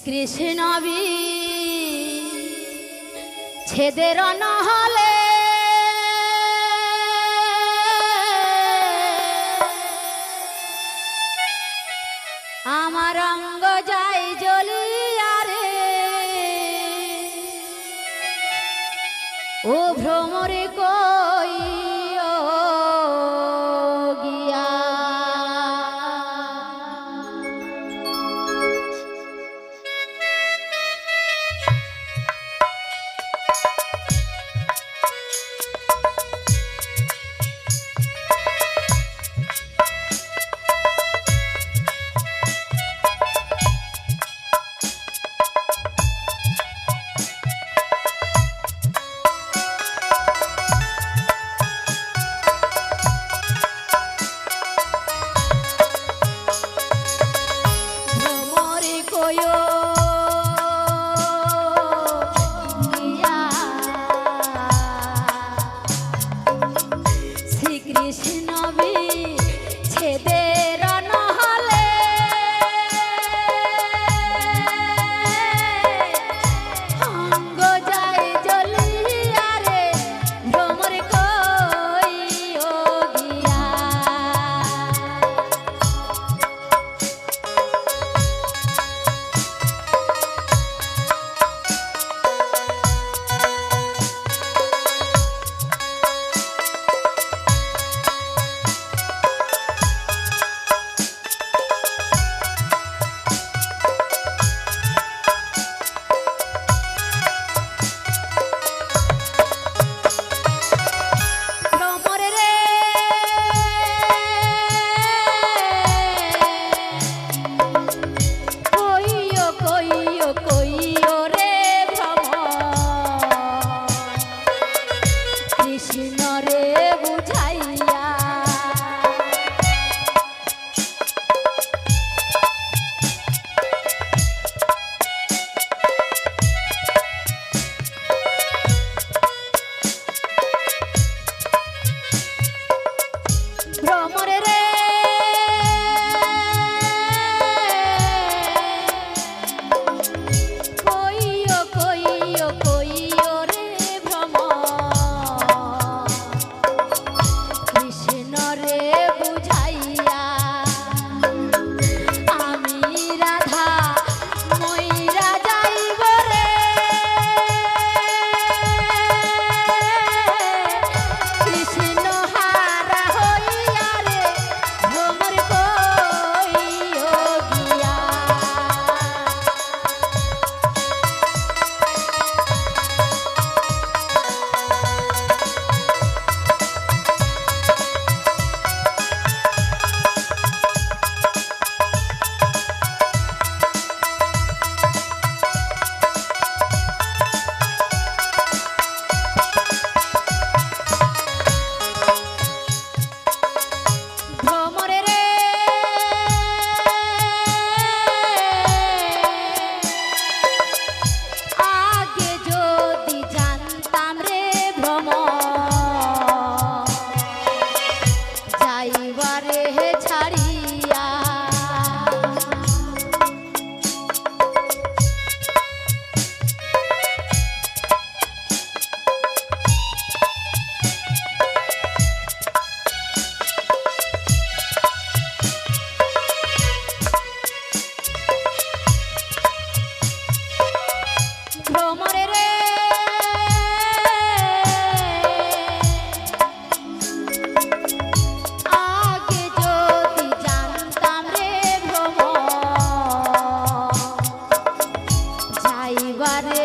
Shrikrishna B ছেদের নহলে। আমার অঙ্গ যাই জ্বলিয়া রে ও ভ্রমরে yo. বারে